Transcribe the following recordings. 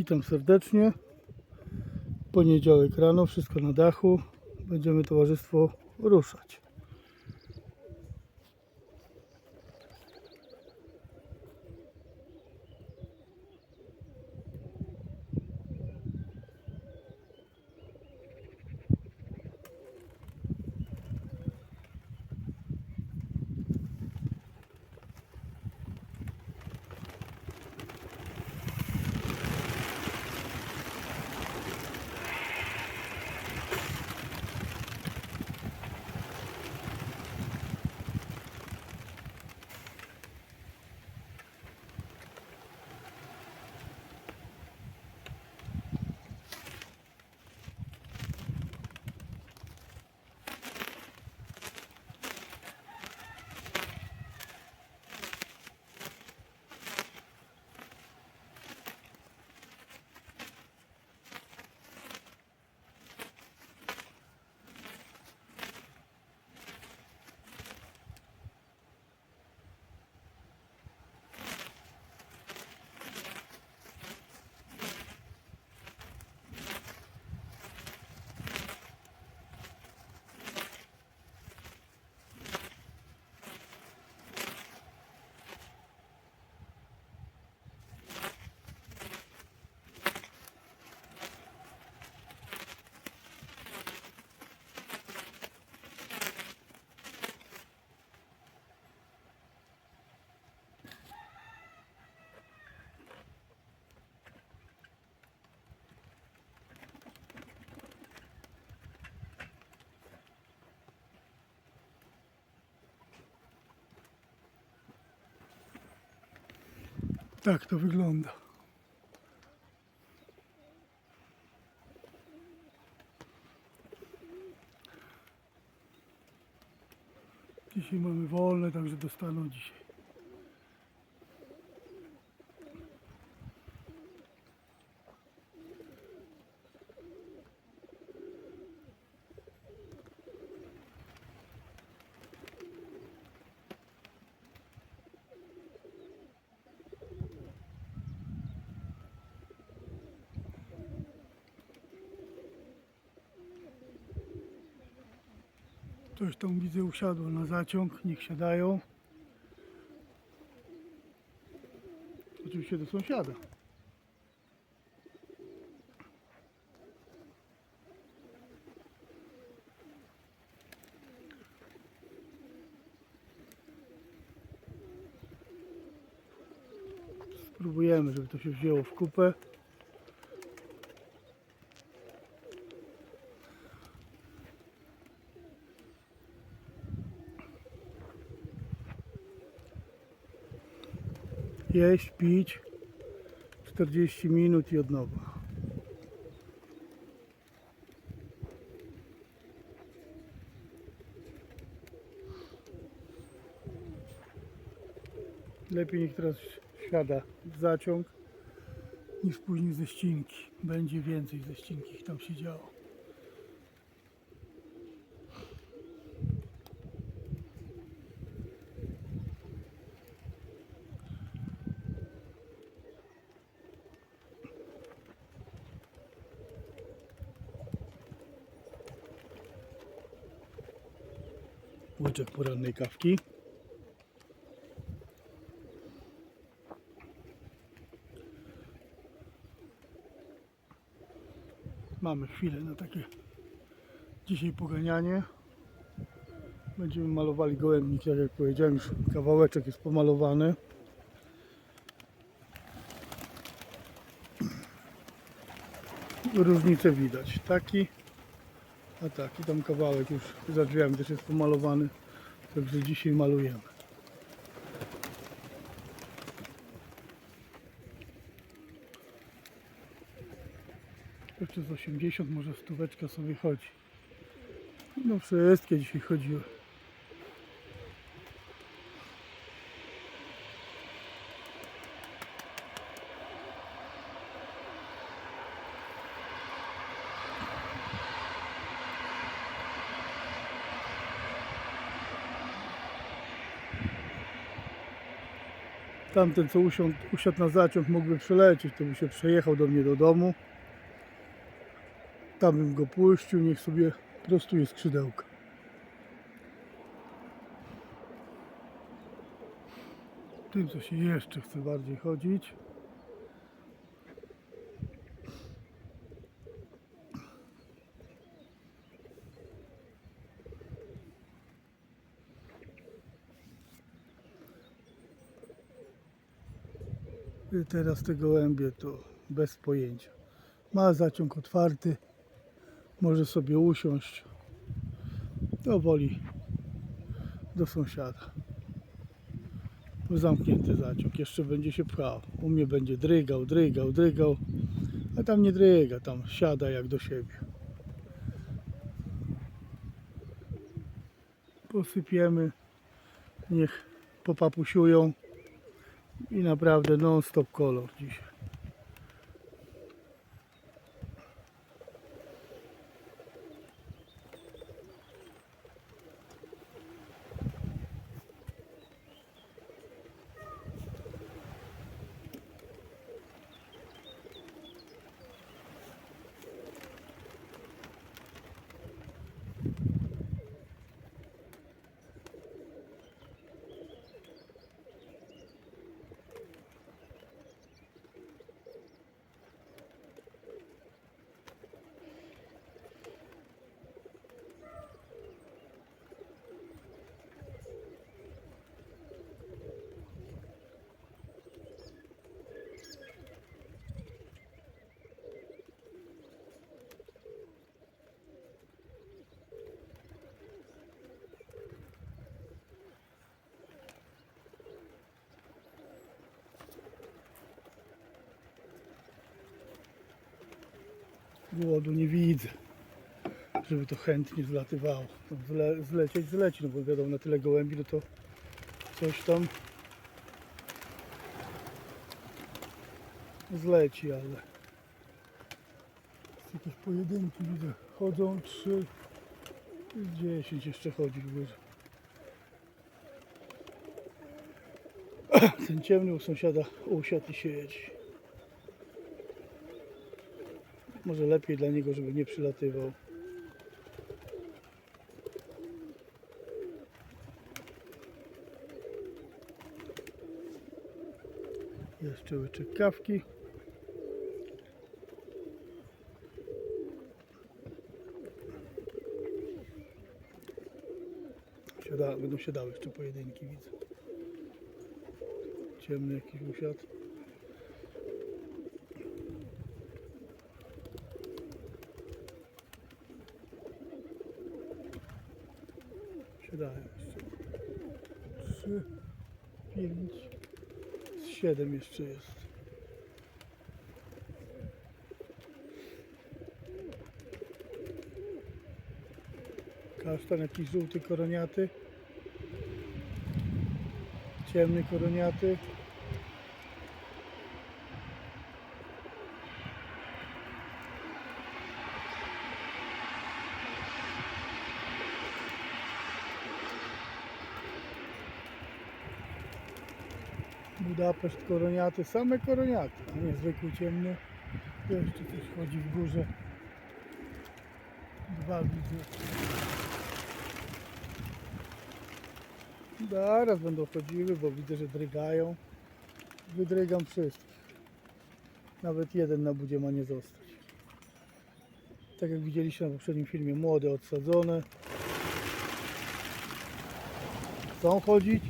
Witam serdecznie. Poniedziałek rano, wszystko na dachu. Będziemy towarzystwo ruszać. Tak to wygląda. Dzisiaj mamy wolne, także dostaną dzisiaj. Coś tam widzę usiadło na zaciąg, niech siadają. Oczywiście do sąsiada. Spróbujemy, żeby to się wzięło w kupę. Jeść, pić 40 minut i od nowa. Lepiej niech teraz siada zaciąg niż później ze ścinki. Będzie więcej ze ścinki tam się działo. Łyczek porannej kawki. Mamy chwilę na takie dzisiaj poganianie. Będziemy malowali gołębnik, jak powiedziałem, już kawałeczek jest pomalowany. Różnicę widać. Taki a tak, i tam kawałek już za drzwiami też jest pomalowany. Także dzisiaj malujemy. Jeszcze z 80, może stóweczka sobie chodzi. No wszystkie dzisiaj chodziły. Tamten, co usiadł, usiadł na zaciąg, mógłby przelecieć, to by się przejechał do mnie do domu. Tam bym go puścił, niech sobie prostuje skrzydełka. Tym, co się jeszcze chce bardziej chodzić. Teraz te gołębie to bez pojęcia. Ma zaciąg otwarty, może sobie usiąść. To woli do sąsiada. Zamknięty zaciąg, jeszcze będzie się pchał. U mnie będzie drygał, drygał, drygał. A tam nie dryga, tam siada jak do siebie. Posypiemy, niech popapusiują i naprawdę non stop kolor dzisiaj. Głodu nie widzę, żeby to chętnie zlatywało. No, Zle, zlecieć zleci, no bo wiadomo na tyle gołębi, no to coś tam zleci, ale jakieś pojedynki widzę. Chodzą trzy, dziesięć jeszcze chodzi w górze. Ten ciemny u sąsiada usiadł i siedzi. Może lepiej dla niego, żeby nie przylatywał. Jeszcze łyczek kawki. Siada, będą siadały jeszcze pojedynki, widzę. Ciemny jakiś usiadł. Jeszcze. Trzy, pięć, siedem jeszcze jest. Kasztan jakiś żółty koroniaty. Ciemny koroniaty. Budapeszt koroniaty, same koroniaty, a nie zwykły ciemny. Jeszcze coś chodzi w górze. Dwa widzę. Zaraz będą chodziły, bo widzę, że drygają. Wydrygam wszystkich. Nawet jeden na budzie ma nie zostać. Tak jak widzieliście na poprzednim filmie, młode odsadzone. Chcą chodzić,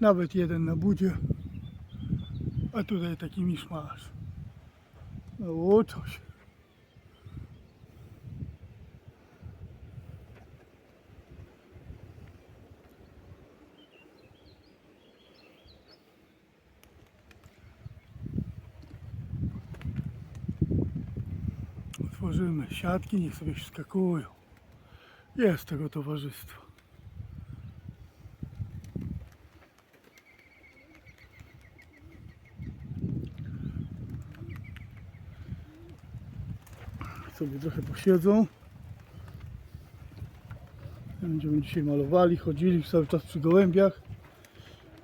Nawet jeden na budzie. A tutaj taki miszmasz. No uczą się. Otworzymy siatki, niech sobie skakują. Jest tego towarzystwo. Sobie trochę posiedzą. Będziemy dzisiaj malowali, chodzili cały czas przy gołębiach.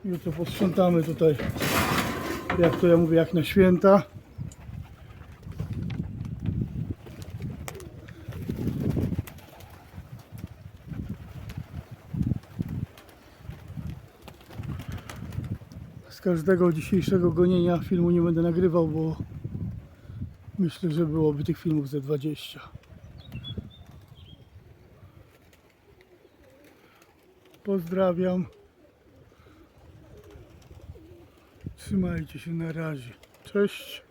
Jutro posprzątamy tutaj, jak to ja mówię, jak na święta. Z każdego dzisiejszego gonienia filmu nie będę nagrywał, bo myślę, że byłoby tych filmów ze 20. Pozdrawiam. Trzymajcie się na razie. Cześć.